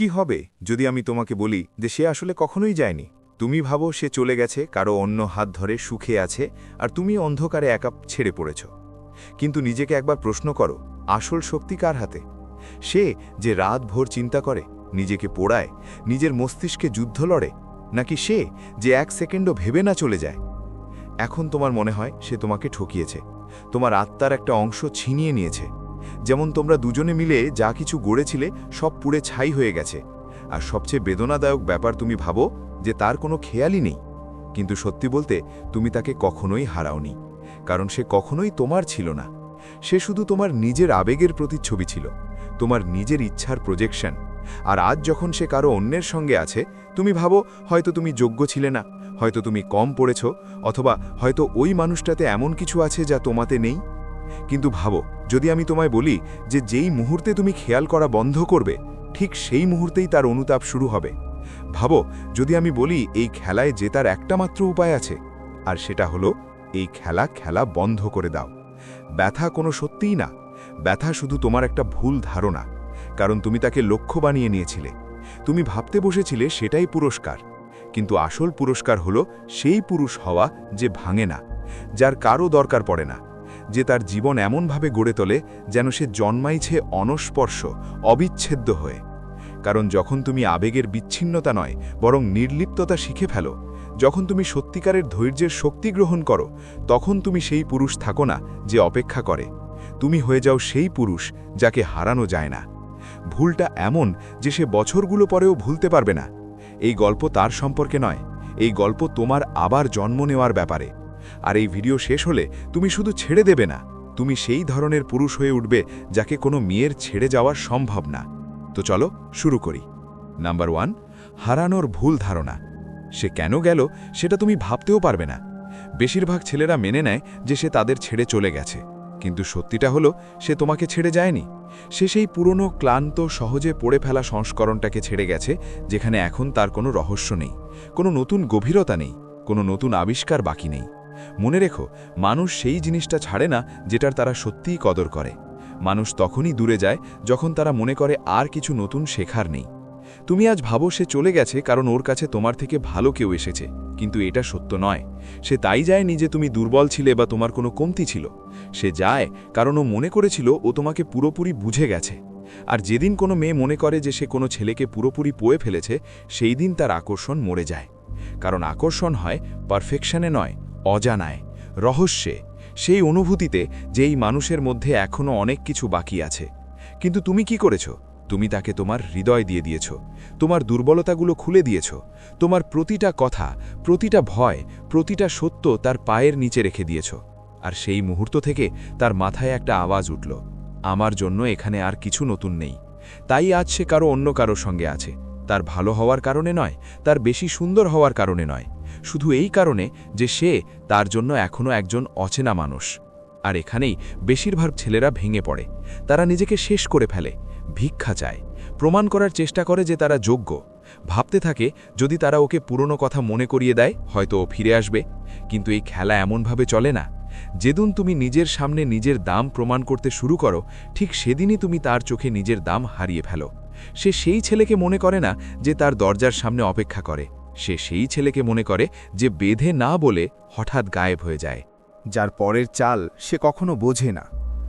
কি হবে যদি আমি তোমাকে বলি যে সে আসলে কখনোই যায়নি? তুমি ভাবো সে চলে গেছে, কারও অন্য হাত ধরে সুখে আছে, আর তুমি অন্ধকারে একা ছেড়ে পড়েছ। কিন্তু নিজেকে একবার প্রশ্ন করো, আসল শক্তি কার হাতে? সে যে রাত ভোর চিন্তা করে, নিজেকে পোড়ায়, নিজের মস্তিষ্কে যুদ্ধ লড়ে, নাকি সে যে এক সেকেন্ডও ভেবে না চলে যায়? এখন তোমার মনে হয় সে তোমাকে ঠকিয়েছে, তোমার আত্মার একটা অংশ ছিনিয়ে নিয়েছে। যেমন তোমরা দুজনে মিলে যা কিছু গড়েছিলে সব পুড়ে ছাই হয়ে গেছে। আর সবচেয়ে বেদনাদায়ক ব্যাপার তুমি ভাবো যে তার কোনো খেয়ালই নেই। কিন্তু সত্যি বলতে তুমি তাকে কখনোই হারাওনি, কারণ সে কখনোই তোমার ছিল না। সে শুধু তোমার নিজের আবেগের প্রতিচ্ছবি ছিল, তোমার নিজের ইচ্ছার প্রজেকশন আর আজ যখন সে কারও অন্যের সঙ্গে আছে, তুমি ভাবো হয়তো তুমি যোগ্য ছিলে না, হয়তো তুমি কম পড়েছ, অথবা হয়তো ওই মানুষটাতে এমন কিছু আছে যা তোমাতে নেই। কিন্তু ভাবো, যদি আমি তোমায় বলি যে যেই মুহূর্তে তুমি খেয়াল করা বন্ধ করবে, ঠিক সেই মুহূর্তেই তার অনুতাপ শুরু হবে। ভাবো, যদি আমি বলি এই খেলায় জেতার একটা মাত্র উপায় আছে, আর সেটা হলো এই খেলা খেলা বন্ধ করে দাও। ব্যথা কোনো সত্যিই না। ব্যথা শুধু তোমার একটা ভুল ধারণা, কারণ তুমি তাকে লক্ষ্য বানিয়ে নিয়েছিলে। তুমি ভাবতে বসেছিলে সেটাই পুরস্কার, কিন্তু আসল পুরস্কার হলো সেই পুরুষ হওয়া যে ভাঙে না, যার কারও দরকার পড়ে না। যে তার জীবন এমনভাবে গড়ে তোলে যেন সে জন্মাইছে অনস্পর্শ, অবিচ্ছেদ্য হয়ে। কারণ যখন তুমি আবেগের বিচ্ছিন্নতা নয়, বরং নির্লিপ্ততা শিখে ফেলো, যখন তুমি সত্যিকারের ধৈর্যের শক্তি গ্রহণ করো, তখন তুমি সেই পুরুষ থাকো না যে অপেক্ষা করে। তুমি হয়ে যাও সেই পুরুষ যাকে হারানো যায় না। ভুলটা এমন যে সে বছরগুলো পরেও ভুলতে পারবে না। এই গল্প তার সম্পর্কে নয়, এই গল্প তোমার আবার জন্ম নেওয়ার ব্যাপারে। আর এই ভিডিও শেষ হলে তুমি শুধু ছেড়ে দেবে না, তুমি সেই ধরনের পুরুষ হয়ে উঠবে যাকে কোনো মেয়ের ছেড়ে যাওয়া সম্ভব না। তো চলো শুরু করি। নাম্বার ওয়ান, হারানোর ভুল ধারণা। সে কেন গেল সেটা তুমি ভাবতেও পারবে না। বেশিরভাগ ছেলেরা মেনে নেয় যে সে তাদের ছেড়ে চলে গেছে। কিন্তু সত্যিটা হলো, সে তোমাকে ছেড়ে যায়নি। সে সেই পুরনো, ক্লান্ত, সহজে পড়ে ফেলা সংস্করণটাকে ছেড়ে গেছে, যেখানে এখন তার কোনো রহস্য নেই, কোনো নতুন গভীরতা নেই, কোনো নতুন আবিষ্কার বাকি নেই। মনে রেখো, মানুষ সেই জিনিসটা ছাড়ে না যেটার তারা সত্যিই কদর করে। মানুষ তখনই দূরে যায় যখন তারা মনে করে আর কিছু নতুন শেখার নেই। তুমি আজ ভাবো সে চলে গেছে কারণ ওর কাছে তোমার থেকে ভালো কেউ এসেছে, কিন্তু এটা সত্য নয়। সে তাই যায়নি যে তুমি দুর্বল ছিলে বা তোমার কোনো কমতি ছিল। সে যায় কারণ ও মনে করেছিল ও তোমাকে পুরোপুরি বুঝে গেছে। আর যেদিন কোনো মেয়ে মনে করে যে সে কোনো ছেলেকে পুরোপুরি পোয়ে ফেলেছে, সেই দিন তার আকর্ষণ মরে যায়। কারণ আকর্ষণ হয় পারফেকশনে নয় অজানায়, রহস্যে, সেই অনুভূতিতে যে এই মানুষের মধ্যে এখনও অনেক কিছু বাকি আছে। কিন্তু তুমি কি করেছ? তুমি তাকে তোমার হৃদয় দিয়ে দিয়েছ, তোমার দুর্বলতাগুলো খুলে দিয়েছ, তোমার প্রতিটা কথা, প্রতিটা ভয়, প্রতিটা সত্য তার পায়ের নিচে রেখে দিয়েছ। আর সেই মুহূর্ত থেকে তার মাথায় একটা আওয়াজ উঠল, আমার জন্য এখানে আর কিছু নতুন নেই। তাই আজ সে কারও অন্য কারও সঙ্গে আছে। তার ভালো হওয়ার কারণে নয়, তার বেশি সুন্দর হওয়ার কারণে নয়। শুধু এই কারণে যে সে তার জন্য এখনও একজন অচেনা মানুষ। আর এখানেই বেশিরভাগ ছেলেরা ভেঙে পড়ে। তারা নিজেকে শেষ করে ফেলে, ভিক্ষা চায়, প্রমাণ করার চেষ্টা করে যে তারা যোগ্য। ভাবতে থাকে, যদি তারা ওকে পুরনো কথা মনে করিয়ে দেয়, হয়তো ও ফিরে আসবে। কিন্তু এই খেলা এমনভাবে চলে না। যেদিন তুমি নিজের সামনে নিজের দাম প্রমাণ করতে শুরু করো, ঠিক সেদিনই তুমি তার চোখে নিজের দাম হারিয়ে ফেলো। সে সেই ছেলেকে মনে করে না যে তার দরজার সামনে অপেক্ষা করে। সে সেই ছেলেকে মনে করে যে বেঁধে না বলে হঠাৎ গায়েব হয়ে যায়। যার পরের চাল সে কখনো বোঝে না।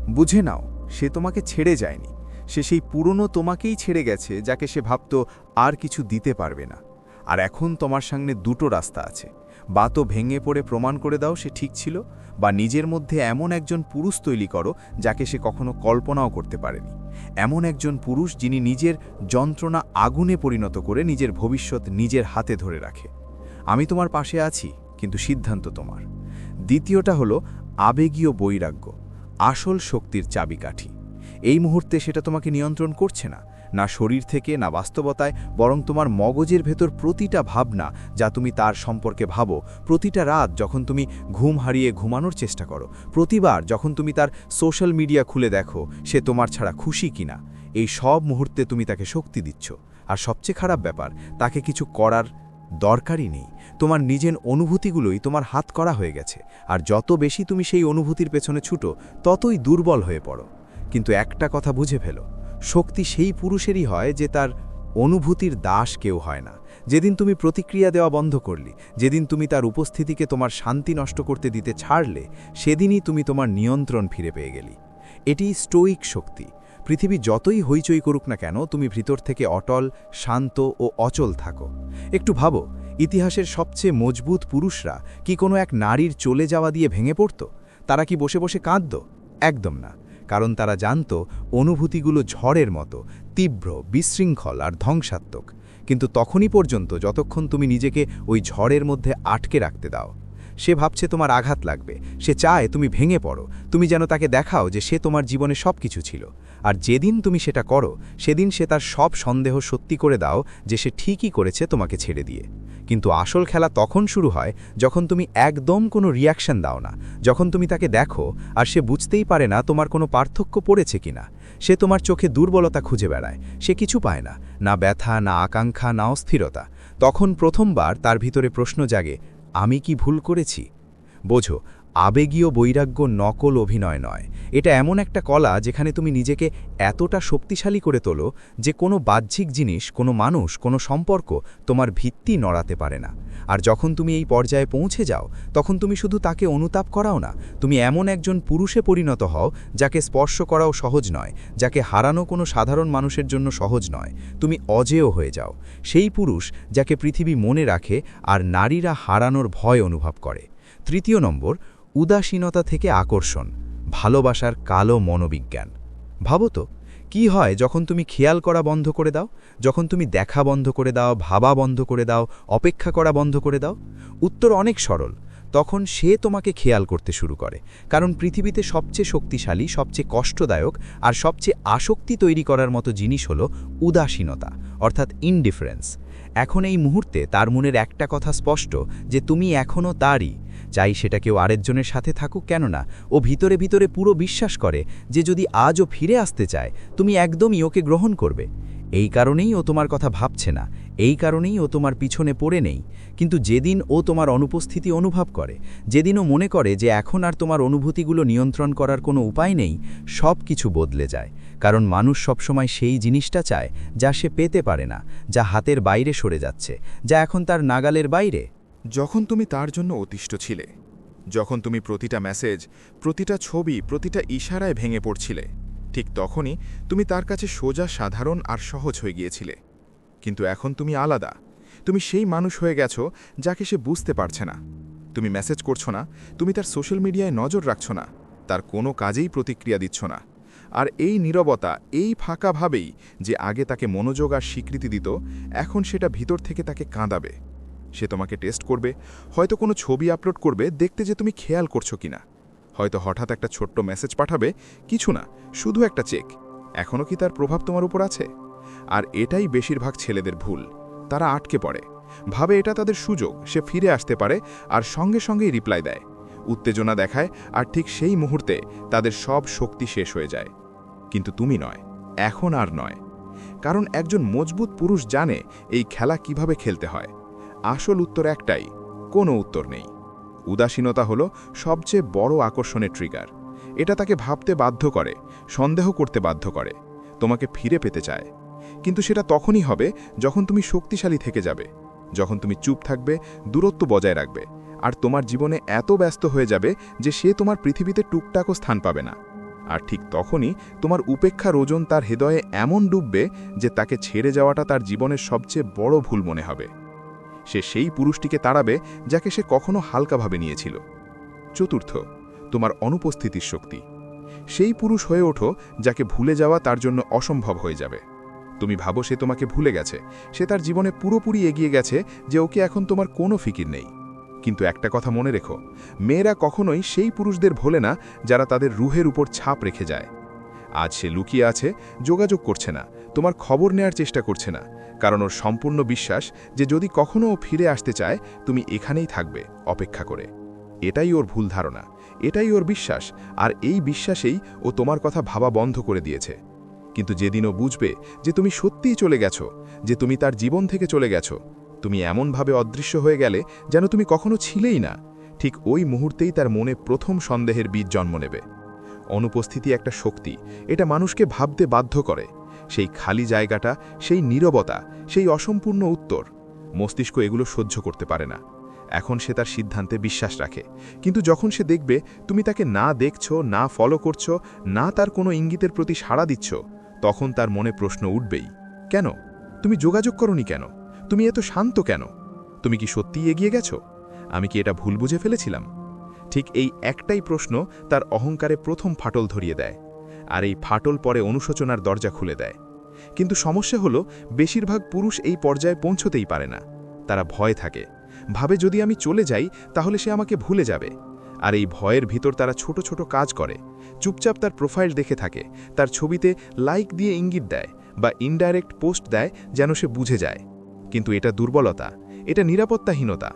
বুঝে নাও, সে তোমাকে ছেড়ে যায়নি। সে সেই পুরনো তোমাকেই ছেড়ে গেছে যাকে সে ভাবত আর কিছু দিতে পারবে না। আর এখন তোমার সামনে দুটো রাস্তা আছে। বা তো ভেঙে পড়ে প্রমাণ করে দাও সে ঠিক ছিল বা নিজের মধ্যে এমন একজন পুরুষ তৈরি করো যাকে সে কখনো কল্পনাও করতে পারেনি। এমন একজন পুরুষ যিনি নিজের যন্ত্রণা আগুনে পরিণত করে নিজের ভবিষ্যৎ নিজের হাতে ধরে রাখে। আমি তোমার পাশে আছি, কিন্তু সিদ্ধান্ত তোমার। দ্বিতীয়টা হলো আবেগীয় বৈরাগ্য, আসল শক্তির চাবিকাঠি। এই মুহূর্তে সেটা তোমাকে নিয়ন্ত্রণ করছে না না শরীর থেকে, না বাস্তবতায়, বরং তোমার মগজের ভেতর প্রতিটা ভাবনা যা তুমি তার সম্পর্কে ভাবো, প্রতিটা রাত যখন তুমি ঘুম হারিয়ে ঘুমানোর চেষ্টা করো, প্রতিবার যখন তুমি তার সোশ্যাল মিডিয়া খুলে দেখো, সে তোমার ছাড়া খুশি কিনা, এই সব মুহূর্তে তুমি তাকে শক্তি দিচ্ছ। আর সবচেয়ে খারাপ ব্যাপার, তাকে কিছু করার দরকারই নেই। তোমার নিজের অনুভূতিগুলোই তোমার হাত করা হয়ে গেছে। আর যত বেশি তুমি সেই অনুভূতির পেছনে ছুটো, ততই দুর্বল হয়ে পড়ো। কিন্তু একটা কথা বুঝে ফেলো শক্তি সেই পুরুষেরই হয় যে তার অনুভূতির দাস কেউ হয় না। যেদিন তুমি প্রতিক্রিয়া দেওয়া বন্ধ করলি, যেদিন তুমি তার উপস্থিতিকে তোমার শান্তি নষ্ট করতে দিতে ছাড়লে, সেদিনই তুমি তোমার নিয়ন্ত্রণ ফিরে পেয়ে গেলি। এটি স্টোইক শক্তি। পৃথিবী যতই হইচই করুক না কেন, তুমি ভিতর থেকে অটল, শান্ত ও অচল থাকো। একটু ভাবো, ইতিহাসের সবচেয়ে মজবুত পুরুষরা কি কোনো এক নারীর চলে যাওয়া দিয়ে ভেঙে পড়ত? তারা কি বসে বসে কাঁদত? একদম না। কারণ তারা জানত অনুভূতিগুলো ঝড়ের মতো, তীব্র, বিশৃঙ্খল আর ধ্বংসাত্মক। কিন্তু তখনই পর্যন্ত যতক্ষণ তুমি নিজেকে ওই ঝড়ের মধ্যে আটকে রাখতে দাও। সে ভাবছে তোমার আঘাত লাগবে, সে চায় তুমি ভেঙে পড়ো, তুমি যেন তাকে দেখাও যে সে তোমার জীবনে সব কিছু ছিল। আর যেদিন তুমি সেটা করো, সেদিন সে তার সব সন্দেহ সত্যি করে দাও যে সে ঠিকই করেছে তোমাকে ছেড়ে দিয়ে। কিন্তু আসল খেলা তখন শুরু হয় যখন তুমি একদম কোনো রিয়াকশন দাও না, যখন তুমি তাকে দেখো আর সে বুঝতেই পারে না তোমার কোনো পার্থক্য পড়েছে কিনা। সে তোমার চোখে দুর্বলতা খুঁজে বেড়ায়, সে কিছু পায় না না ব্যথা, না আকাঙ্ক্ষা, না অস্থিরতা। তখন প্রথমবার তার ভিতরে প্রশ্ন জাগে, আমি কি ভুল করেছি? বোঝো, আবেগীয় বৈরাগ্য নকল অভিনয় নয় এটা এমন একটা কলা যেখানে তুমি নিজেকে এতটা শক্তিশালী করে তোলো যে কোনো বাহ্যিক জিনিস, কোনো মানুষ, কোনো সম্পর্ক তোমার ভিত্তি নড়াতে পারে না। আর যখন তুমি এই পর্যায়ে পৌঁছে যাও, তখন তুমি শুধু তাকে অনুতাপ করাও না, তুমি এমন একজন পুরুষে পরিণত হও যাকে স্পর্শ করাও সহজ নয়, যাকে হারানো কোনো সাধারণ মানুষের জন্য সহজ নয়। তুমি অজেয় হয়ে যাও। সেই পুরুষ যাকে পৃথিবী মনে রাখে আর নারীরা হারানোর ভয় অনুভব করে। তৃতীয় নম্বর, উদাসীনতা থেকে আকর্ষণ। ভালোবাসার কালো মনোবিজ্ঞান। ভাবো তো, কি হয় যখন তুমি খেয়াল করা বন্ধ করে দাও? যখন তুমি দেখা বন্ধ করে দাও, ভাবা বন্ধ করে দাও, অপেক্ষা করা বন্ধ করে দাও? উত্তর অনেক সরল। তখন সে তোমাকে খেয়াল করতে শুরু করে। কারণ পৃথিবীতে সবচেয়ে শক্তিশালী, সবচেয়ে কষ্টদায়ক আর সবচেয়ে আসক্তি তৈরি করার মতো জিনিস হল উদাসীনতা, অর্থাৎ ইনডিফারেন্স এখন এই মুহূর্তে তার মনের একটা কথা স্পষ্ট, যে তুমি এখনও তারই। চাই সেটা কেউ আরেকজনের সাথে থাকুক কেন না ও ভিতরে ভিতরে পুরো বিশ্বাস করে যে যদি আজও ফিরে আসতে চায়, তুমি একদমই ওকে গ্রহণ করবে। এই কারণেই ও তোমার কথা ভাবছে না, এই কারণেই ও তোমার পিছনে পড়ে নেই। কিন্তু যেদিন ও তোমার অনুপস্থিতি অনুভব করে, যেদিন ও মনে করে যে এখন আর তোমার অনুভূতিগুলো নিয়ন্ত্রণ করার কোনো উপায় নেই, সব কিছু বদলে যায়। কারণ মানুষ সবসময় সেই জিনিসটা চায় যা সে পেতে পারে না, যা হাতের বাইরে সরে যাচ্ছে, যা এখন তার নাগালের বাইরে। যখন তুমি তার জন্য অতিষ্ঠ ছিলে, যখন তুমি প্রতিটা মেসেজ প্রতিটা ছবি, প্রতিটা ইশারায় ভেঙে পড়ছিলে, ঠিক তখনই তুমি তার কাছে সোজা, সাধারণ আর সহজ হয়ে গিয়েছিলে। কিন্তু এখন তুমি আলাদা। তুমি সেই মানুষ হয়ে গেছো যাকে সে বুঝতে পারছে না। তুমি মেসেজ করছ না, তুমি তার সোশ্যাল মিডিয়ায় নজর রাখছো না, তার কোনো কাজেই প্রতিক্রিয়া দিচ্ছ না। আর এই নীরবতা, এই ফাঁকাভাবেই যে আগে তাকে মনোযোগ আর স্বীকৃতি দিত, এখন সেটা ভিতর থেকে তাকে কাঁদাবে। সে তোমাকে টেস্ট করবে, হয়তো কোনো ছবি আপলোড করবে, দেখতে যে তুমি খেয়াল করছ কিনা। হয়তো হঠাৎ একটা ছোট্ট মেসেজ পাঠাবে, কিছু না, শুধু একটা চেক। এখনও কি তার প্রভাব তোমার উপর আছে? আর এটাই বেশিরভাগ ছেলেদের ভুল। তারা আটকে পড়ে। ভাবে এটা তাদের সুযোগ, সে ফিরে আসতে পারে আর সঙ্গে সঙ্গেই রিপ্লাই দেয়। উত্তেজনা দেখায় আর ঠিক সেই মুহূর্তে তাদের সব শক্তি শেষ হয়ে যায়। কিন্তু তুমি নয়, এখন আর নয়। কারণ একজন মজবুত পুরুষ জানে এই খেলা কীভাবে খেলতে হয়। আসল উত্তর একটাই, কোনো উত্তর নেই। উদাসীনতা হলো সবচেয়ে বড় আকর্ষণের ট্রিগার এটা তাকে ভাবতে বাধ্য করে, সন্দেহ করতে বাধ্য করে, তোমাকে ফিরে পেতে চায়। কিন্তু সেটা তখনই হবে যখন তুমি শক্তিশালী থেকে যাবে, যখন তুমি চুপ থাকবে, দূরত্ব বজায় রাখবে, আর তোমার জীবনে এত ব্যস্ত হয়ে যাবে যে সে তোমার পৃথিবীতে টুকটাকও স্থান পাবে না। আর ঠিক তখনই তোমার উপেক্ষার ওজন তার হৃদয়ে এমন ডুববে যে তাকে ছেড়ে যাওয়াটা তার জীবনের সবচেয়ে বড় ভুল মনে হবে। সে সেই পুরুষটিকে তাড়াবে যাকে সে কখনো হালকাভাবে নিয়েছিল। চতুর্থ, তোমার অনুপস্থিতির শক্তি। সেই পুরুষ হয়ে ওঠো যাকে ভুলে যাওয়া তার জন্য অসম্ভব হয়ে যাবে। তুমি ভাবো সে তোমাকে ভুলে গেছে, সে তার জীবনে পুরোপুরি এগিয়ে গেছে যে ওকে এখন তোমার কোনো ফিকির নেই। কিন্তু একটা কথা মনে রেখো, মেয়েরা কখনোই সেই পুরুষদের ভোলে না যারা তাদের রুহের উপর ছাপ রেখে যায়। আজ সে লুকিয়ে আছে, যোগাযোগ করছে না তোমার খবর নেয়ার চেষ্টা করছে না, কারণ ওর সম্পূর্ণ বিশ্বাস যে যদি কখনো ও ফিরে আসতে চায়, তুমি এখানেই থাকবে, অপেক্ষা করে। এটাই ওর ভুল ধারণা, এটাই ওর বিশ্বাস, আর এই বিশ্বাসেই ও তোমার কথা ভাবা বন্ধ করে দিয়েছে। কিন্তু যেদিন ও বুঝবে যে তুমি সত্যিই চলে গেছো, যে তুমি তার জীবন থেকে চলে গেছো, তুমি এমনভাবে অদৃশ্য হয়ে গেলে যেন তুমি কখনো ছিলেই না, ঠিক ওই মুহূর্তেই তার মনে প্রথম সন্দেহের বীজ জন্ম নেবে। অনুপস্থিতি একটা শক্তি, এটা মানুষকে ভাবতে বাধ্য করে। সেই খালি জায়গাটা, সেই নীরবতা, সেই অসম্পূর্ণ উত্তর। মস্তিষ্ক এগুলো সহ্য করতে পারে না। এখন সে তার সিদ্ধান্তে বিশ্বাস রাখে। কিন্তু যখন সে দেখবে, তুমি তাকে না দেখছ, না ফলো করছ, না তার কোনো ইঙ্গিতের প্রতি সাড়া দিচ্ছ তখন তার মনে প্রশ্ন উঠবেই। কেন? তুমি যোগাযোগ করনি কেন? তুমি এত শান্ত কেন? তুমি কি সত্যিই এগিয়ে গেছো? আমি কি এটা ভুল বুঝে ফেলেছিলাম? ঠিক এই একটাই প্রশ্ন তার অহংকারে প্রথম ফাটল ধরিয়ে দেয়। আর এই ফাটল পরে অনুশোচনার দরজা খুলে দেয়। কিন্তু সমস্যা হলো, বেশিরভাগ পুরুষ এই পর্যায়ে পৌঁছতেই পারে না। তারা ভয় থাকে। ভাবে যদি আমি চলে যাই, তাহলে সে আমাকে ভুলে যাবে। আর এই ভয়ের ভিতর তারা ছোট ছোট কাজ করে। চুপচাপ তার প্রোফাইল দেখে থাকে। তার ছবিতে লাইক দিয়ে ইঙ্গিত দেয় বা ইনডাইরেক্ট পোস্ট দেয় যেন সে বুঝে যায়। কিন্তু এটা দুর্বলতা। এটা নিরাপত্তাহীনতা।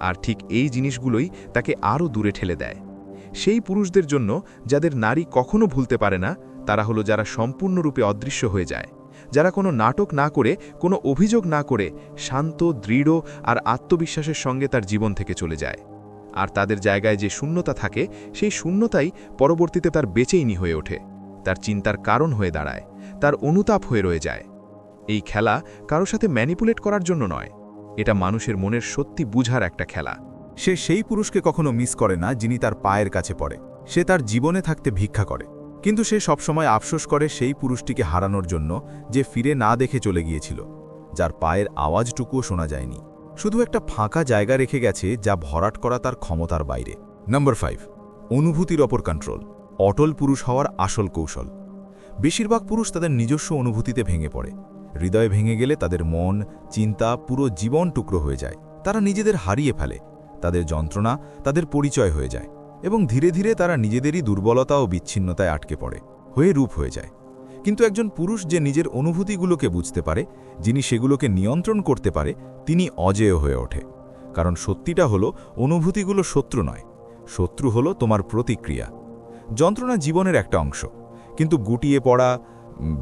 আর ঠিক এই জিনিসগুলোই তাকে আরও দূরে ঠেলে দেয়। সেই পুরুষদের জন্য যাদের নারী কখনো ভুলতে পারে না, তারা হলো যারা সম্পূর্ণরূপে অদৃশ্য হয়ে যায়। যারা কোনো নাটক না করে, কোনো অভিযোগ না করে, শান্ত, দৃঢ় আর আত্মবিশ্বাসের সঙ্গে তার জীবন থেকে চলে যায়। আর তাদের জায়গায় যে শূন্যতা থাকে, সেই শূন্যতাই পরবর্তীতে তার বেচেইনি হয়ে ওঠে। তার চিন্তার কারণ হয়ে দাঁড়ায়, তার অনুতাপ হয়ে রয়ে যায়। এই খেলা কারও সাথে ম্যানিপুলেট করার জন্য নয়। এটা মানুষের মনের সত্যি বুঝার একটা খেলা। সে সেই পুরুষকে কখনো মিস করে না যিনি তার পায়ের কাছে পড়ে। সে তার জীবনে থাকতে ভিক্ষা করে। কিন্তু সে সবসময় আফসোস করে সেই পুরুষটিকে হারানোর জন্য যে ফিরে না দেখে চলে গিয়েছিল, যার পায়ের আওয়াজটুকুও শোনা যায়নি। শুধু একটা ফাঁকা জায়গা রেখে গেছে যা ভরাট করা তার ক্ষমতার বাইরে। নম্বর ফাইভ, অনুভূতির ওপর কন্ট্রোল। অটল পুরুষ হওয়ার আসল কৌশল। বেশিরভাগ পুরুষ তাদের নিজস্ব অনুভূতিতে ভেঙে পড়ে। হৃদয় ভেঙে গেলে তাদের মন, চিন্তা, পুরো জীবন টুকরো হয়ে যায়। তারা নিজেদের হারিয়ে ফেলে। তাদের যন্ত্রণা তাদের পরিচয় হয়ে যায় এবং ধীরে ধীরে তারা নিজেদেরই দুর্বলতা ও বিচ্ছিন্নতায় আটকে পড়ে, হয়ে রূপ হয়ে যায়। কিন্তু একজন পুরুষ যে নিজের অনুভূতিগুলোকে বুঝতে পারে, যিনি সেগুলোকে নিয়ন্ত্রণ করতে পারে, তিনি অজেয় হয়ে ওঠে। কারণ সত্যিটা হলো, অনুভূতিগুলো শত্রু নয়। শত্রু হলো তোমার প্রতিক্রিয়া। যন্ত্রণা জীবনের একটা অংশ। কিন্তু গুটিয়ে পড়া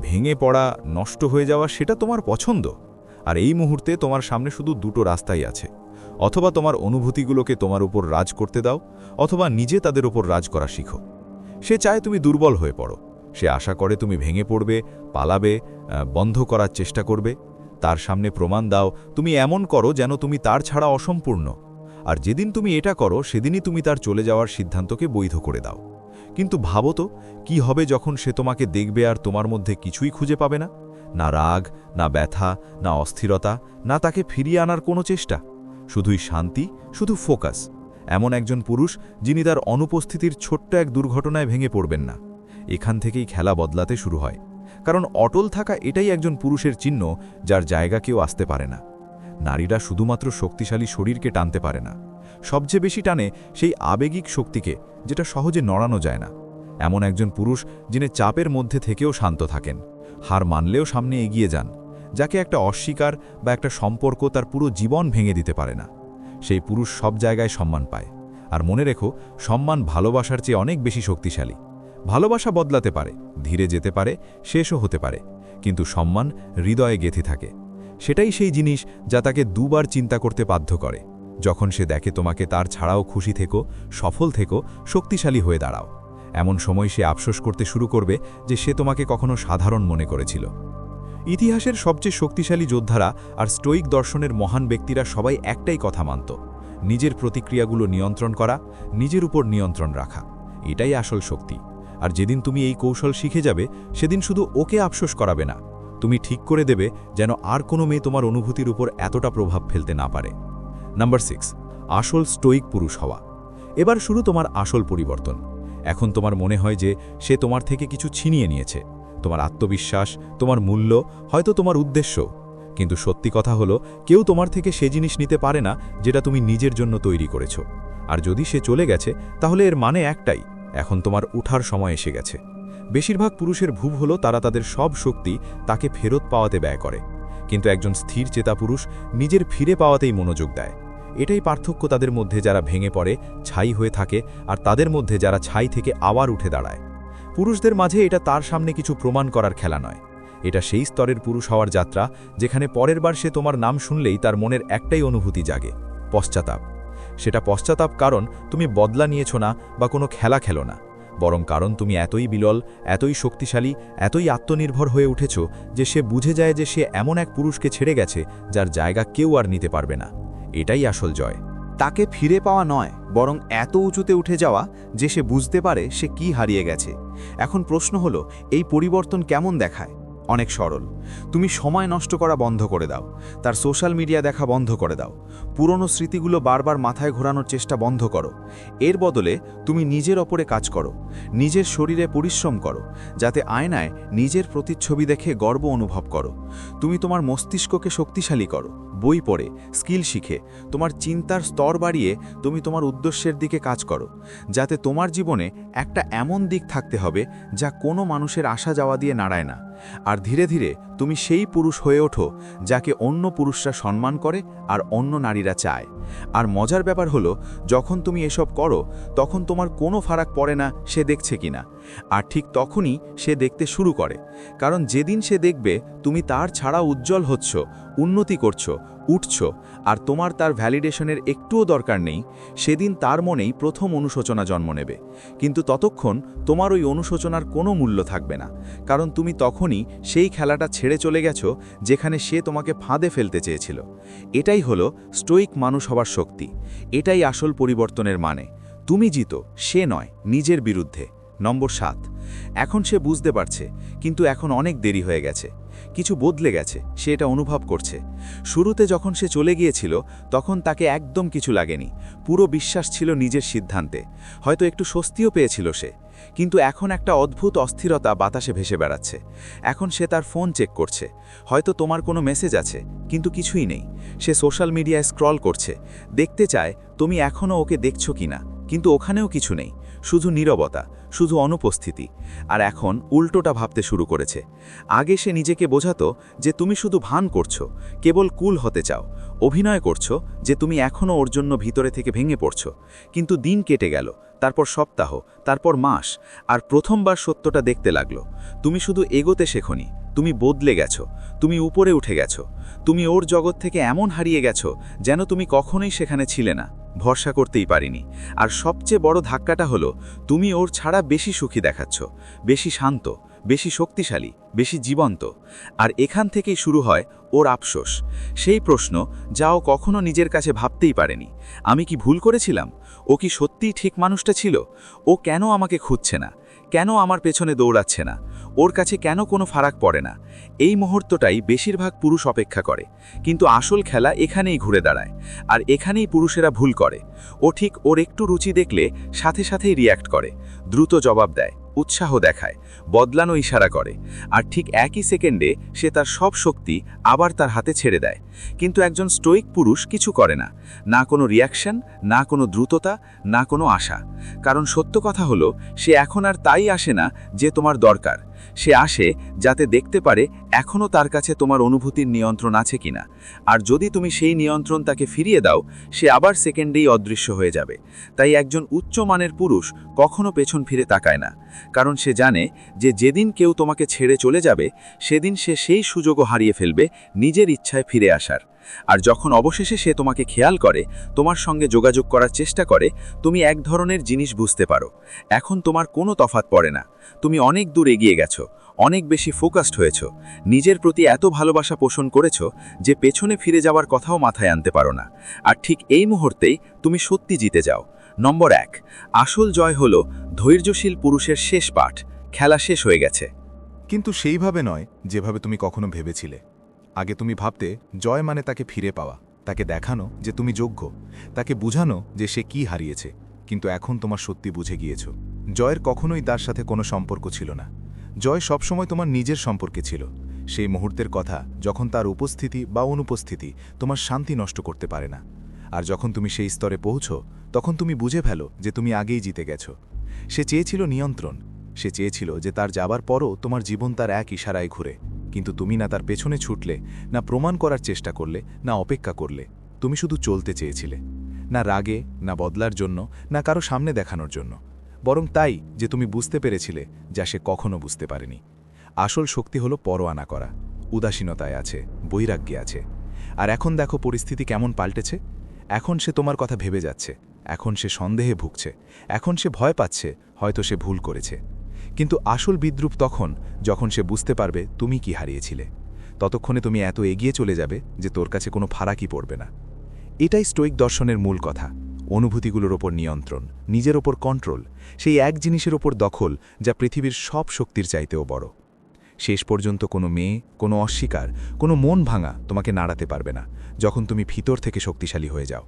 ভেঙে পড়া, নষ্ট হয়ে যাওয়া সেটা তোমার পছন্দ। আর এই মুহূর্তে তোমার সামনে শুধু দুটো রাস্তাই আছে। অথবা তোমার অনুভূতিগুলোকে তোমার উপর রাজ করতে দাও, অথবা নিজে তাদের উপর রাজ করা শিখো। সে চায় তুমি দুর্বল হয়ে পড়ো। সে আশা করে তুমি ভেঙে পড়বে, পালাবে বন্ধ করার চেষ্টা করবে। তার সামনে প্রমাণ দাও, তুমি এমন করো যেন তুমি তার ছাড়া অসম্পূর্ণ। আর যেদিন তুমি এটা করো, সেদিনই তুমি তার চলে যাওয়ার সিদ্ধান্তকে বৈধ করে দাও। কিন্তু ভাবো তো, কি হবে যখন সে তোমাকে দেখবে আর তোমার মধ্যে কিছুই খুঁজে পাবে না? না রাগ, না ব্যথা, না অস্থিরতা, না তাকে ফিরিয়ে আনার কোনো চেষ্টা? শুধুই শান্তি, শুধু ফোকাস। এমন একজন পুরুষ যিনি তার অনুপস্থিতির ছোট্ট এক দুর্ঘটনায় ভেঙে পড়বেন না। এখান থেকেই খেলা বদলাতে শুরু হয়। কারণ অটল থাকা এটাই একজন পুরুষের চিহ্ন যার জায়গা কেউ আসতে পারে না। নারীরা শুধুমাত্র শক্তিশালী শরীরকে টানতে পারে না। সবচেয়ে বেশি টানে সেই আবেগিক শক্তিকে, যেটা সহজে নড়ানো যায় না। এমন একজন পুরুষ যিনি চাপের মধ্যে থেকেও শান্ত থাকেন। হার মানলেও সামনে এগিয়ে যান। যাকে একটা অস্বীকার বা একটা সম্পর্ক তার পুরো জীবন ভেঙে দিতে পারে না। সেই পুরুষ সব জায়গায় সম্মান পায়। আর মনে রেখো, সম্মান ভালোবাসার চেয়ে অনেক বেশি শক্তিশালী। ভালোবাসা বদলাতে পারে, ধীরে যেতে পারে, শেষও হতে পারে। কিন্তু সম্মান হৃদয়ে গেঁথে থাকে। সেটাই সেই জিনিস যা তাকে দুবার চিন্তা করতে বাধ্য করে। যখন সে দেখে তোমাকে তার ছাড়াও খুশি থেকো, সফল থেকো, শক্তিশালী হয়ে দাঁড়াও। এমন সময় সে আফসোস করতে শুরু করবে যে সে তোমাকে কখনো সাধারণ মনে করেছিল। ইতিহাসের সবচেয়ে শক্তিশালী যোদ্ধারা আর স্টোইক দর্শনের মহান ব্যক্তিরা সবাই একটাই কথা মানত, নিজের প্রতিক্রিয়াগুলো নিয়ন্ত্রণ করা, নিজের উপর নিয়ন্ত্রণ রাখা। এটাই আসল শক্তি। আর যেদিন তুমি এই কৌশল শিখে যাবে, সেদিন শুধু ওকে আফসোস করাবে না, তুমি ঠিক করে দেবে যেন আর কোনো মেয়ে তোমার অনুভূতির উপর এতটা প্রভাব ফেলতে না পারে। নাম্বার সিক্স, আসল স্টোইক পুরুষ হওয়া। এবার শুরু তোমার আসল পরিবর্তন। এখন তোমার মনে হয় যে সে তোমার থেকে কিছু ছিনিয়ে নিয়েছে। তোমার আত্মবিশ্বাস, তোমার মূল্য, হয়তো তোমার উদ্দেশ্য। কিন্তু সত্যি কথা হলো, কেউ তোমার থেকে সে জিনিস নিতে পারে না যেটা তুমি নিজের জন্য তৈরি করেছ। আর যদি সে চলে গেছে, তাহলে এর মানে একটাই, এখন তোমার উঠার সময় এসে গেছে। বেশিরভাগ পুরুষের ভুব হলো, তারা তাদের সব শক্তি তাকে ফেরত পাওয়াতে ব্যয় করে। কিন্তু একজন স্থির চেতা পুরুষ নিজের ফিরে পাওয়াতেই মনোযোগ দেয়। এটাই পার্থক্য তাদের মধ্যে যারা ভেঙে পড়ে, ছাই হয়ে থাকে, আর তাদের মধ্যে যারা ছাই থেকে আবার উঠে দাঁড়ায়। পুরুষদের মাঝে এটা তার সামনে কিছু প্রমাণ করার খেলা নয়। এটা সেই স্তরের পুরুষ হওয়ার যাত্রা, যেখানে পরের বার সে তোমার নাম শুনলেই তার মনের একটাই অনুভূতি জাগে, পশ্চাতাপ। সেটা পশ্চাতাপ কারণ তুমি বদলা নিয়েছ না বা কোনো খেলা খেলো না, বরং কারণ তুমি এতই বিলল, এতই শক্তিশালী, এতই আত্মনির্ভর হয়ে উঠেছ যে সে বুঝে যায় যে সে এমন এক পুরুষকে ছেড়ে গেছে যার জায়গা কেউ আর নিতে পারবে না। এটাই আসল জয়। তাকে ফিরে পাওয়া নয়, বরং এত উঁচুতে উঠে যাওয়া যে সে বুঝতে পারে সে কি হারিয়ে গেছে। এখন প্রশ্ন হলো, এই পরিবর্তন কেমন দেখায়? অনেক সরল। তুমি সময় নষ্ট করা বন্ধ করে দাও। তার সোশ্যাল মিডিয়া দেখা বন্ধ করে দাও। পুরনো স্মৃতিগুলো বারবার মাথায় ঘোরানোর চেষ্টা বন্ধ করো। এর বদলে তুমি নিজের ওপরে কাজ করো। নিজের শরীরে পরিশ্রম করো। যাতে আয়নায় নিজের প্রতিচ্ছবি দেখে গর্ব অনুভব করো। তুমি তোমার মস্তিষ্ককে শক্তিশালী করো। বই পড়ে, স্কিল শিখে, তোমার চিন্তার স্তর বাড়িয়ে তুমি তোমার উদ্দেশ্যের দিকে কাজ করো, যাতে তোমার জীবনে একটা এমন দিক থাকতে হবে যা কোনো মানুষের আসা যাওয়া দিয়ে নাড়ায় না। আর ধীরে ধীরে তুমি সেই পুরুষ হয়ে ওঠো যাকে অন্য পুরুষরা সম্মান করে আর অন্য নারীরা চায়। আর মজার ব্যাপার হলো, যখন তুমি এসব করো, তখন তোমার কোনো ফারাক পড়ে না সে দেখছে কিনা। আর ঠিক তখনই সে দেখতে শুরু করে। কারণ যেদিন সে দেখবে, তুমি তার ছাড়া উজ্জ্বল হচ্ছ, উন্নতি করছ উঠছ আর তোমার তার ভ্যালিডেশনের একটুও দরকার নেই, সেদিন তার মনেই প্রথম অনুশোচনা জন্ম নেবে। কিন্তু ততক্ষণ তোমার ওই অনুশোচনার কোনো মূল্য থাকবে না, কারণ তুমি তখনই সেই খেলাটা ছেড়ে চলে গেছো যেখানে সে তোমাকে ফাঁদে ফেলতে চেয়েছিল। এটাই হলো স্টোইক মানুষ হবার শক্তি, এটাই আসল পরিবর্তনের মানে। তুমি জিতো, সে নয়, নিজের বিরুদ্ধে। নম্বর সাত। এখন সে বুঝতে পারছে, কিন্তু এখন অনেক দেরি হয়ে গেছে। কিছু বদলে গেছে, সে এটা অনুভব করছে। শুরুতে যখন সে চলে গিয়েছিল, তখন তাকে একদম কিছু লাগেনি। পুরো বিশ্বাস ছিল নিজের সিদ্ধান্তে। হয়তো একটু স্বস্তিও পেয়েছিল সে। কিন্তু এখন একটা অদ্ভুত অস্থিরতা বাতাসে ভেসে বেড়াচ্ছে। এখন সে তার ফোন চেক করছে। হয়তো তোমার কোনো মেসেজ আছে, কিন্তু কিছুই নেই। সে সোশ্যাল মিডিয়ায় স্ক্রল করছে। দেখতে চায়, তুমি এখনও ওকে দেখছ কিনা। কিন্তু ওখানেও কিছু নেই। শুধু নীরবতা। শুধু অনুপস্থিতি, আর এখন উল্টোটা ভাবতে শুরু করেছে। আগে সে নিজেকে বোঝাতো যে তুমি শুধু ভান করছ, কেবল কুল হতে চাও, অভিনয় করছ যে তুমি এখনও ওর জন্য ভিতরে থেকে ভেঙে পড়ছো। কিন্তু দিন কেটে গেল, তারপর সপ্তাহ, তারপর মাস, আর প্রথমবার সত্যটা দেখতে লাগল। তুমি শুধু এগোতে শেখনি, তুমি বদলে গেছো, তুমি উপরে উঠে গেছো, তুমি ওর জগৎ থেকে এমন হারিয়ে গেছো যেন তুমি কখনোই সেখানে ছিলে না। ভরসা করতেই পারিনি। আর সবচেয়ে বড় ধাক্কাটা হলো, তুমি ওর ছাড়া বেশি সুখী দেখাচ্ছ, বেশি শান্ত, বেশি শক্তিশালী, বেশি জীবন্ত। আর এখান থেকেই শুরু হয় ওর আফসোস। সেই প্রশ্ন যা ও কখনো নিজের কাছে ভাবতেই পারেনি। আমি কি ভুল করেছিলাম? ও কি সত্যিই ঠিক মানুষটা ছিল? ও কেন আমাকে খুঁজছে না? কেন আমার পেছনে দৌড়াচ্ছে না? ওর কাছে কেন কোনো ফারাক পড়ে না? এই মুহূর্তটাই বেশিরভাগ পুরুষ অপেক্ষা করে। কিন্তু আসল খেলা এখানেই ঘুরে দাঁড়ায়। আর এখানেই পুরুষেরা ভুল করে। ও ঠিক ওর একটু রুচি দেখলে সাথে সাথেই রিয়্যাক্ট করে। দ্রুত জবাব দেয়। উৎসাহ দেখায়, বদলানো ইশারা করে। আর ঠিক একই সেকেন্ডে সে তার সব শক্তি আবার তার হাতে ছেড়ে দেয়। কিন্তু একজন স্টোইক পুরুষ কিছু করে না। না কোনো রিয়াকশন, না কোনো দ্রুততা, না কোনো আশা। কারণ সত্য কথা হলো, সে এখন আর তাই আসে না যে তোমার দরকার। সে আসে যাতে দেখতে পারে এখনও তার কাছে তোমার অনুভূতির নিয়ন্ত্রণ আছে কিনা? আর যদি তুমি সেই নিয়ন্ত্রণ তাকে ফিরিয়ে দাও, সে আবার সেকেন্ডেই অদৃশ্য হয়ে যাবে। তাই একজন উচ্চমানের পুরুষ কখনো পেছন ফিরে তাকায় না। কারণ সে জানে যে যেদিন কেউ তোমাকে ছেড়ে চলে যাবে, সেদিন সে সেই সুযোগও হারিয়ে ফেলবে নিজের ইচ্ছায় ফিরে আসার। আর যখন অবশেষে সে তোমাকে খেয়াল করে, তোমার সঙ্গে যোগাযোগ করার চেষ্টা করে, তুমি এক ধরনের জিনিস বুঝতে পারো। এখন তোমার কোনো তফাত পড়ে না। তুমি অনেক দূর এগিয়ে গেছো। অনেক বেশি ফোকাসড হয়েছ। নিজের প্রতি এত ভালোবাসা পোষণ করেছ যে পেছনে ফিরে যাওয়ার কথাও মাথায় আনতে পারো না। আর ঠিক এই মুহূর্তেই তুমি সত্যি জিতে যাও। নম্বর এক, আসল জয় হল ধৈর্যশীল পুরুষের শেষ পাঠ। খেলা শেষ হয়ে গেছে। কিন্তু সেইভাবে নয় যেভাবে তুমি কখনো ভেবেছিলে। আগে তুমি ভাবতে, জয় মানে তাকে ফিরে পাওয়া, তাকে দেখানো যে তুমি যোগ্য, তাকে বুঝানো যে সে কি হারিয়েছে। কিন্তু এখন তোমার সত্যি বুঝে গিয়েছ। জয়ের কখনোই তার সাথে কোনো সম্পর্ক ছিল না। জয় সবসময় তোমার নিজের সম্পর্কে ছিল। সেই মুহূর্তের কথা, যখন তার উপস্থিতি বা অনুপস্থিতি তোমার শান্তি নষ্ট করতে পারে না। আর যখন তুমি সেই স্তরে পৌঁছো, তখন তুমি বুঝে ফেলো যে তুমি আগেই জিতে গেছো। সে চেয়েছিল নিয়ন্ত্রণ। সে চেয়েছিল যে তার যাবার পরও তোমার জীবন তার এক ইশারায় ঘুরে। কিন্তু তুমি না তার পেছনে ছুটলে, না প্রমাণ করার চেষ্টা করলে, না অপেক্ষা করলে। তুমি শুধু চলতে চেয়েছিলে। না রাগে, না বদলার জন্য, না কারও সামনে দেখানোর জন্য। বরং তাই যে তুমি বুঝতে পেরেছিলে, যা সে কখনো বুঝতে পারেনি। আসল শক্তি হলো পরোয়ানা করা, উদাসীনতায় আছে, বৈরাগ্যে আছে। আর এখন দেখো পরিস্থিতি কেমন পাল্টেছে। এখন সে তোমার কথা ভেবে যাচ্ছে, এখন সে সন্দেহে ভুগছে, এখন সে ভয় পাচ্ছে, হয়তো সে ভুল করেছে। কিন্তু আসল বিদ্রুপ তখন, যখন সে বুঝতে পারবে তুমি কি হারিয়েছিলে। ততক্ষণে তুমি এত এগিয়ে চলে যাবে যে তোর কাছে কোনো ফারাকই পড়বে না। এটাই স্টোইক দর্শনের মূল কথা। অনুভূতিগুলোর ওপর নিয়ন্ত্রণ, নিজের ওপর কন্ট্রোল সেই এক জিনিসের ওপর দখল যা পৃথিবীর সব শক্তির চাইতেও বড়। শেষ পর্যন্ত কোনো মেয়ে, কোনো অস্বীকার, কোনো মন ভাঙা তোমাকে নাড়াতে পারবে না যখন তুমি ভিতর থেকে শক্তিশালী হয়ে যাও।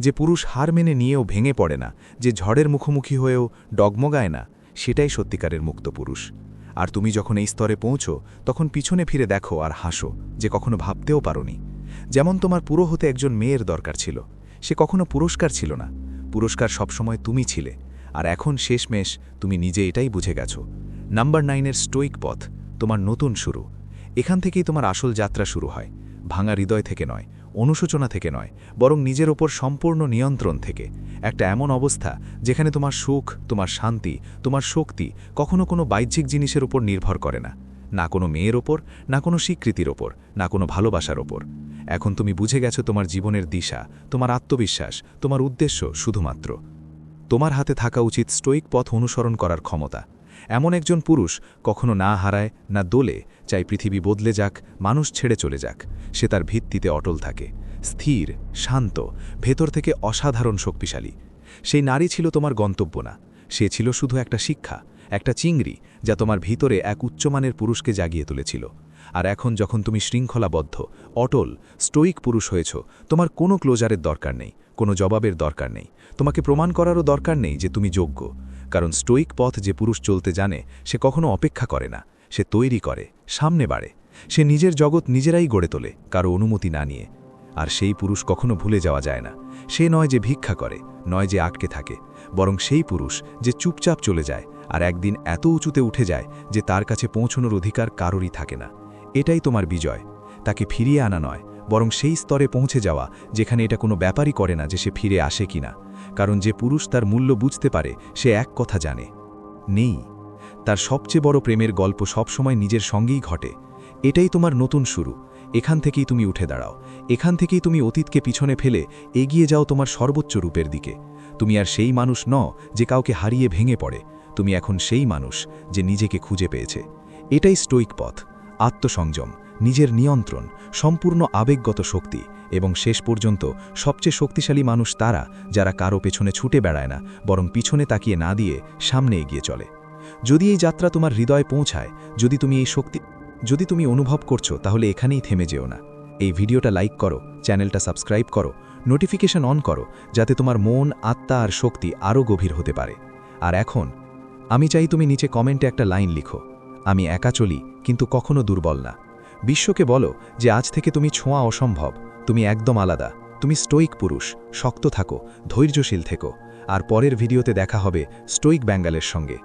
যে পুরুষ হার মেনে নিয়েও ভেঙে পড়ে না, যে ঝড়ের মুখোমুখি হয়েও ডগমগায় না, সেটাই সত্যিকারের মুক্ত পুরুষ। আর তুমি যখন এই স্তরে পৌঁছো, তখন পিছনে ফিরে দেখো আর হাসো, যে কখনো ভাবতেও পারোনি। যেমন তোমার পুরো হতে একজন মেয়ের দরকার ছিল সে কখনো পুরস্কার ছিল না। পুরস্কার সবসময় তুমি ছিলে, আর এখন শেষমেশ তুমি নিজে এটাই বুঝে গেছো। নাম্বার নাইনের স্টোইক পথ, তোমার নতুন শুরু। এখান থেকেই তোমার আসল যাত্রা শুরু হয়। ভাঙা হৃদয় থেকে নয়, অনুশোচনা থেকে নয়, বরং নিজের ওপর সম্পূর্ণ নিয়ন্ত্রণ থেকে। একটা এমন অবস্থা যেখানে তোমার সুখ, তোমার শান্তি, তোমার শক্তি কখনো কোনো বাহ্যিক জিনিসের উপর নির্ভর করে না। না কোনো মেয়ের ওপর, না কোনো স্বীকৃতির ওপর, না কোনো ভালোবাসার ওপর। এখন তুমি বুঝে গেছো তোমার জীবনের দিশা, তোমার আত্মবিশ্বাস, তোমার উদ্দেশ্য শুধুমাত্র। তোমার হাতে থাকা উচিত স্টোইক পথ অনুসরণ করার ক্ষমতা। এমন একজন পুরুষ কখনো না হারায়, না দোলে, চাই পৃথিবী বদলে যাক, মানুষ ছেড়ে চলে যাক। সে তার ভিত্তিতে অটল থাকে। স্থির, শান্ত, ভেতর থেকে অসাধারণ শক্তিশালী। সেই নারী ছিল তোমার গন্তব্য না। সে ছিল শুধু একটা শিক্ষা, একটা চিংড়ি, যা তোমার ভিতরে এক উচ্চমানের পুরুষকে জাগিয়ে তুলেছিল। আর এখন যখন তুমি শৃঙ্খলাবদ্ধ, অটল, স্টোইক পুরুষ হয়েছ, তোমার কোনো ক্লোজারের দরকার নেই, কোনো জবাবের দরকার নেই। তোমাকে প্রমাণ করারও দরকার নেই যে তুমি যোগ্য। কারণ স্টোইক পথ যে পুরুষ চলতে জানে, সে কখনো অপেক্ষা করে না। সে তৈরি করে, সামনে বাড়ে। সে নিজের জগৎ নিজেরাই গড়ে তোলে, কারও অনুমতি না নিয়ে। আর সেই পুরুষ কখনো ভুলে যাওয়া যায় না। সে নয় যে ভিক্ষা করে, নয় যে আটকে থাকে, বরং সেই পুরুষ যে চুপচাপ চলে যায়, আর একদিন এত উঁচুতে উঠে যায় যে তার কাছে পৌঁছনোর অধিকার কারোরই থাকে না। এটাই তোমার বিজয়। তাকে ফিরিয়ে আনা নয়, বরং সেই স্তরে পৌঁছে যাওয়া, যেখানে এটা কোনো ব্যাপারই করে না যে সে ফিরে আসে কিনা। কারণ যে পুরুষ তার মূল্য বুঝতে পারে, সে এক কথা জানে। নেই। তার সবচেয়ে বড় প্রেমের গল্প সবসময় নিজের সঙ্গেই ঘটে। এটাই তোমার নতুন শুরু। এখান থেকেই তুমি উঠে দাঁড়াও। এখান থেকেই তুমি অতীতকে পিছনে ফেলে এগিয়ে যাও তোমার সর্বোচ্চ রূপের দিকে। তুমি আর সেই মানুষ ন যে কাউকে হারিয়ে ভেঙে পড়ে। তুমি এখন সেই মানুষ যে নিজেকে খুঁজে পেয়েছে। এটাই স্টোইক পথ। আত্মসংযম, নিজের নিয়ন্ত্রণ, সম্পূর্ণ আবেগগত শক্তি এবং শেষ পর্যন্ত সবচেয়ে শক্তিশালী মানুষ তারা যারা কারও পেছনে ছুটে বেড়ায় না, বরং পিছনে তাকিয়ে না দিয়ে সামনে এগিয়ে চলে। যদি এই যাত্রা তোমার হৃদয়ে পৌঁছায়, যদি তুমি এই শক্তি, যদি তুমি অনুভব করছ, তাহলে এখানেই থেমে যেও না। এই ভিডিওটা লাইক করো, চ্যানেলটা সাবস্ক্রাইব করো, নোটিফিকেশন অন করো, যাতে তোমার মন, আত্মা আর শক্তি আরও গভীর হতে পারে। আর এখন, আমি চাই তুমি নিচে কমেন্টে একটা লাইন লিখো। আমি একা চলি, কিন্তু কখনো দুর্বল না। বিশ্বকে বলো যে আজ থেকে তুমি ছোঁয়া অসম্ভব, তুমি একদম আলাদা, তুমি স্টোইক পুরুষ, শক্ত থাকো, ধৈর্যশীল থেকো। আর পরের ভিডিওতে দেখা হবে স্টোইক ব্যাঙ্গালের সঙ্গে।